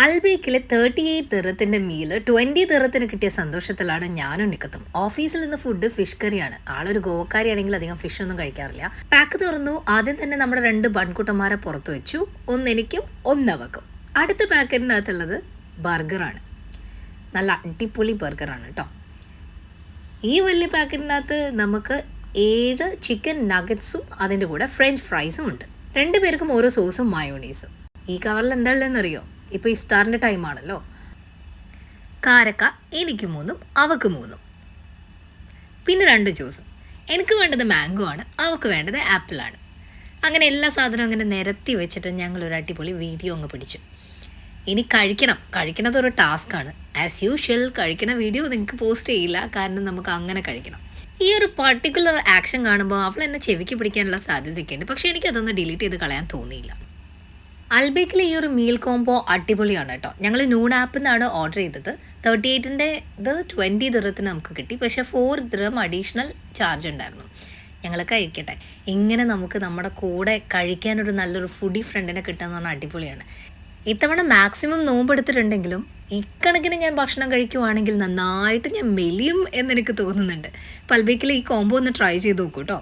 അൽബേക്കിലെ thirty eight തെറത്തിന്റെ meal twenty തെറത്തിന് കിട്ടിയ സന്തോഷത്തിലാണ് ഞാനും നിക്കത്തും. ഓഫീസിൽ നിന്ന് ഫുഡ് ഫിഷ് കറിയാണ്. ആളൊരു ഗോവക്കാരിയാണെങ്കിൽ അധികം ഫിഷ് ഒന്നും കഴിക്കാറില്ല. പാക്ക് തുറന്നു. ആദ്യം തന്നെ നമ്മുടെ രണ്ട് ബൺകുട്ടന്മാരെ പുറത്ത് വെച്ചു. ഒന്ന് എനിക്കും ഒന്നവക്കും അടുത്ത പാക്കറ്റിനകത്തുള്ളത് ബർഗറാണ്. നല്ല അടിപൊളി ബർഗറാണ് കേട്ടോ ഈ വലിയ പാക്കറ്റിനകത്ത് നമുക്ക് ഏഴ് ചിക്കൻ നഗറ്റ്സും അതിന്റെ കൂടെ ഫ്രഞ്ച് ഫ്രൈസും ഉണ്ട്. രണ്ട് പേർക്കും ഓരോ സോസും മയോണീസും ഈ കവറിൽ എന്താ ഉള്ളതെന്നറിയോ? ഇപ്പോൾ ഇഫ്താറിന്റെ ടൈമാണല്ലോ കാരക്ക എനിക്ക് മൂന്നും അവക്ക് മൂന്നും. പിന്നെ രണ്ട് ജ്യൂസ് എനിക്ക് വേണ്ടത് മാംഗോ ആണ് അവക്ക് വേണ്ടത് ആപ്പിളാണ് അങ്ങനെ എല്ലാ സാധനവും അങ്ങനെ നിരത്തി വെച്ചിട്ട് ഞങ്ങൾ ഒരു അടിപൊളി വീഡിയോ അങ്ങ് പിടിച്ചു. ഇനി കഴിക്കണം. കഴിക്കണത് ഒരു ആണ്. ആസ് യൂഷ്വൽ കഴിക്കണ വീഡിയോ നിങ്ങൾക്ക് പോസ്റ്റ് ചെയ്യില്ല. കാരണം നമുക്ക് അങ്ങനെ കഴിക്കണം. ഈ ഒരു പർട്ടിക്കുലർ ആക്ഷൻ കാണുമ്പോൾ അവൾ എന്നെ ചെവിക്ക് പിടിക്കാനുള്ള സാധ്യതയൊക്കെ ഉണ്ട്. പക്ഷേ എനിക്കതൊന്ന് ഡിലീറ്റ് ചെയ്ത് കളയാൻ തോന്നിയില്ല. അൽബേക്കിലെ ഈ ഒരു മീൽ കോംബോ അടിപൊളിയാണ് കേട്ടോ. ഞങ്ങൾ നൂൺ ആപ്പിൽ നിന്നാണ് ഓർഡർ ചെയ്തത്. തേർട്ടി എയ്റ്റിന്റെ ഇത് ട്വന്റി ദിറത്തിന് നമുക്ക് കിട്ടി. പക്ഷേ ഫോർ ദിറം അഡീഷണൽ ചാർജ് ഉണ്ടായിരുന്നു. ഞങ്ങൾ കഴിക്കട്ടെ. ഇങ്ങനെ നമുക്ക് നമ്മുടെ കൂടെ കഴിക്കാനൊരു നല്ലൊരു ഫുഡി ഫ്രണ്ടിനെ കിട്ടുക എന്ന് അടിപൊളിയാണ്. ഇത്തവണ മാക്സിമം നോമ്പെടുത്തിട്ടുണ്ടെങ്കിലും ഇക്കണക്കിന് ഞാൻ ഭക്ഷണം കഴിക്കുവാണെങ്കിൽ നന്നായിട്ട് ഞാൻ മെലിയും എന്നെനിക്ക് തോന്നുന്നുണ്ട്. പൽബേക്കിൽ ഈ കോംബോ ഒന്ന് ട്രൈ ചെയ്ത് നോക്കൂ കേട്ടോ.